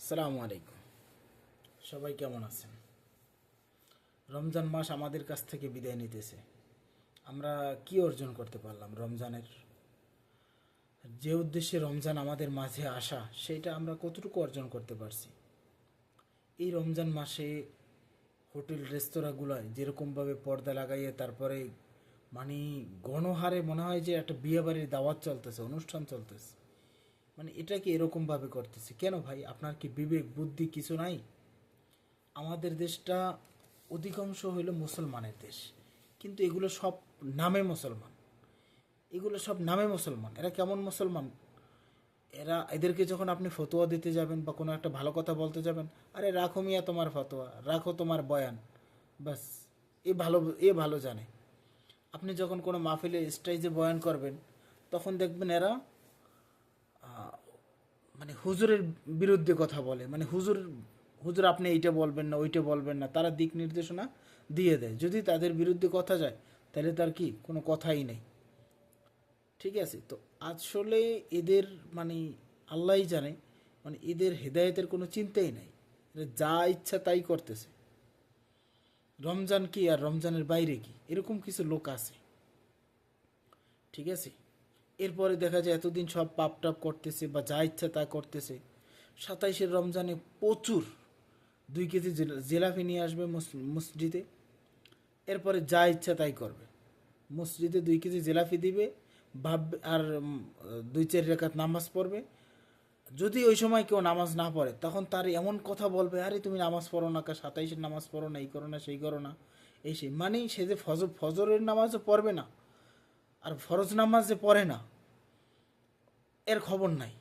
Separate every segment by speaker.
Speaker 1: আসসালামু আলাইকুম। সবাই কেমন আছেন? রমজান মাস আমাদের কাছ থেকে বিদায় নিতেছে। আমরা কি অর্জন করতে পারলাম রমজানের? যে উদ্দেশ্যে রমজান আমাদের মাঝে আসা, সেটা আমরা কতটুকু অর্জন করতে পারছি? এই রমজান মাসে হোটেল, রেস্তোরাঁগুলোয় যেরকমভাবে পর্দা লাগাইয়ে তারপরে মানে গণহারে মনে হয় যে একটা বিয়ে বাড়ির দাওয়াত চলতেছে, অনুষ্ঠান চলতেছে। মানে এটা কি এরকমভাবে করতেছে। কেন ভাই? আপনার কি বিবেক, বুদ্ধি কিছু নাই? আমাদের দেশটা অধিকাংশ হইল মুসলমানের দেশ। কিন্তু এগুলো সব নামে মুসলমান। এগুলো সব নামে মুসলমান। এরা কেমন মুসলমান? এরা, এদেরকে যখন আপনি ফতোয়া দিতে যাবেন বা কোনো একটা ভালো কথা বলতে যাবেন, আরে রাখো মিয়া তোমার ফতোয়া, রাখো তোমার বয়ান। বাস এ ভালো এ ভালো জানে। আপনি যখন কোনো মাহফিলে স্টেজে বয়ান করবেন, তখন দেখবেন এরা মানে হুজুরের বিরুদ্ধে কথা বলে। মানে হুজুর হুজুর আপনি এইটা বলবেন না, ওইটা বলবেন না, তারা দিক নির্দেশনা দিয়ে দেয়। যদি তাদের বিরুদ্ধে কথা যায়, তাহলে তার কি? কোনো কথাই নেই। ঠিক আছে? তো আসলে এদের মানে আল্লাহই জানে মানে এদের হেদায়েতের কোনো চিন্তাই নাই। যা ইচ্ছা তাই করতেছে। রমজান কি আর রমজানের বাইরে কি? এরকম কিছু লোক আছে। ঠিক আছে? এরপরে দেখা যায় এতদিন সব পাপ টাপ করতেছে বা যা ইচ্ছা তা করতেছে। সাতাইশের রমজানে প্রচুর দুই কেজি জেলা- জেলাপি নিয়ে আসবে মুস- মসজিদে। এরপরে যা ইচ্ছা তাই করবে। মসজিদে দুই কেজি জেলাপি দিবে, ভাববে আর দুই চার রেখাত নামাজ পড়বে। যদি ওই সময় কেউ নামাজ না পড়ে, তখন তার এমন কথা বলবে, আরে তুমি নামাজ পড়ো না কা সাতাইশের নামাজ পড়ো না, এই করো না, সেই করো না। এই সেই মানে সে যে ফজর ফজরের নামাজও পড়বে না। আর ফরজ নামাজ যে পড়ে না, এর খবর নাই।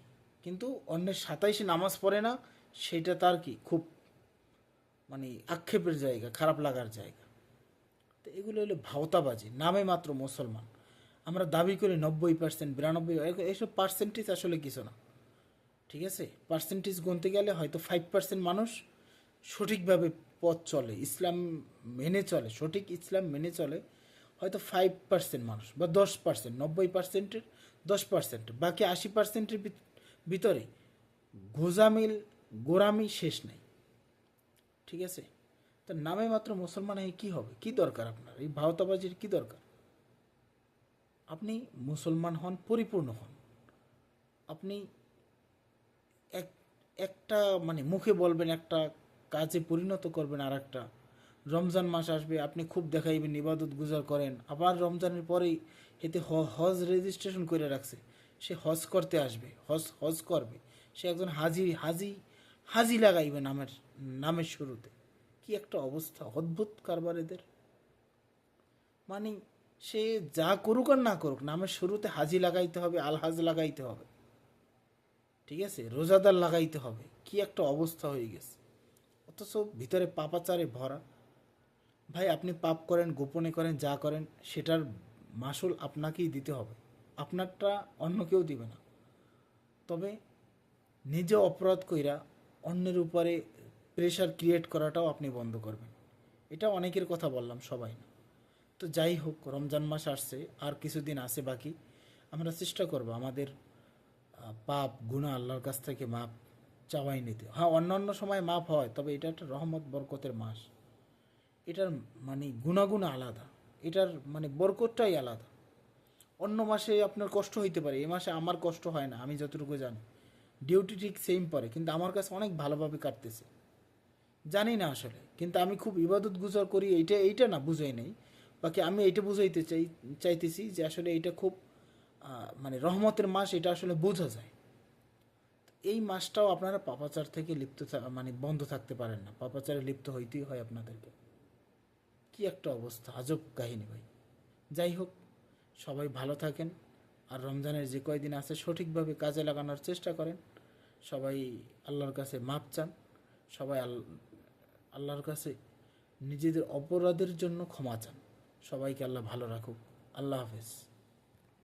Speaker 1: কিন্তু অন্যের সাতাইশে নামাজ পড়ে না, সেটা তার কি খুব মানে আক্ষেপের জায়গা, খারাপ লাগার জায়গা। তো এগুলো হলো ভাওতাবাজি, নামে মাত্র মুসলমান। আমরা দাবি করি নব্বই পার্সেন্ট বিরানব্বই এইসব পার্সেন্টেজ আসলে কিছু না। ঠিক আছে? পার্সেন্টেজ গুনতে গেলে হয়তো ফাইভ পার্সেন্ট মানুষ সঠিকভাবে পথ চলে, ইসলাম মেনে চলে, সঠিক ইসলাম মেনে চলে হয়তো ফাইভ পার্সেন্ট মানুষ বা দশ পার্সেন্ট নব্বই পার্সেন্টের দশ পার্সেন্ট বাকি আশি পার্সেন্টের ভিতরে গোজামিল, গোরামি শেষ নেই। ঠিক আছে? তো নামে মাত্র মুসলমান হয়ে কী হবে? কি দরকার আপনার? এই ভাওতাবাজির কি দরকার? আপনি মুসলমান হন, পরিপূর্ণ হন। আপনি এক একটা মানে মুখে বলবেন, একটা কাজে পরিণত করবেন আর একটা রমজান মাস আসবে, আপনি খুব দেখাইবেন, ইবাদত গুজার করেন। আবার রমজানের পরেই এতে হজ রেজিস্ট্রেশন করে রাখছে। সে হজ করতে আসবে, হজ হজ করবে। সে একজন হাজি হাজি হাজি লাগাইবে নামের নামের শুরুতে। কি একটা অবস্থা, অদ্ভুত কারবার এদের। মানে সে যা করুক আর না করুক, নামের শুরুতে হাজি লাগাইতে হবে আলহাজ লাগাইতে হবে। ঠিক আছে? রোজাদার লাগাইতে হবে। কি একটা অবস্থা হয়ে গেছে। অথচ ভিতরে পাপাচারে ভরা। ভাই, আপনি পাপ করেন, গোপনে করেন, যা করেন, সেটার মাসুল আপনাকেই দিতে হবে। আপনারটা অন্য কেউ দিবে না। তবে নিজে অপরাধ কইরা অন্যের উপরে প্রেশার ক্রিয়েট করাটাও আপনি বন্ধ করবেন। এটা অনেকের কথা বললাম, সবাই না। তো যাই হোক, রমজান মাস আসছে, আর কিছুদিন আছে বাকি। আমরা চেষ্টা করব আমাদের পাপ গুণা আল্লাহর কাছ থেকে মাপ চাওয়াই নিতে। হ্যাঁ অন্য অন্য সময় মাপ হয়, তবে এটা একটা রহমত, বরকতের মাস। এটার মানে গুণাগুণ আলাদা। এটার মানে বরকতটাই আলাদা। অন্য মাসে আপনার কষ্ট হইতে পারে, এ মাসে আমার কষ্ট হয় না, আমি যতটুকু জানি। ডিউটি ঠিক সেম পরে, কিন্তু আমার কাছে অনেক ভালোভাবে কাটতেছে। জানি না আসলে, কিন্তু আমি খুব ইবাদত গুজার করি, এইটা এইটা না বুঝাই নেই। বাকি আমি এইটা বুঝাইতে চাই, চাইতেছি যে আসলে এইটা খুব মানে রহমতের মাস, এটা আসলে বোঝা যায়। এই মাসটাও আপনারা পাপাচার থেকে লিপ্ত মানে বন্ধ থাকতে পারেন না। পাপাচারে লিপ্ত হইতেই হয় আপনাদেরকে। কি একটা অবস্থা, আজব কাহিনী ভাই। যাই হোক, সবাই ভালো থাকেন, আর রমজানের যে কয়দিন আছে সঠিকভাবে কাজে লাগানোর চেষ্টা করেন, সবাই আল্লাহর কাছে মাপ চান, সবাই আল- আল্লাহর কাছে নিজেদের অপরাধের জন্য ক্ষমা চান। সবাইকে আল্লাহ ভালো রাখুক। আল্লাহ হাফেজ।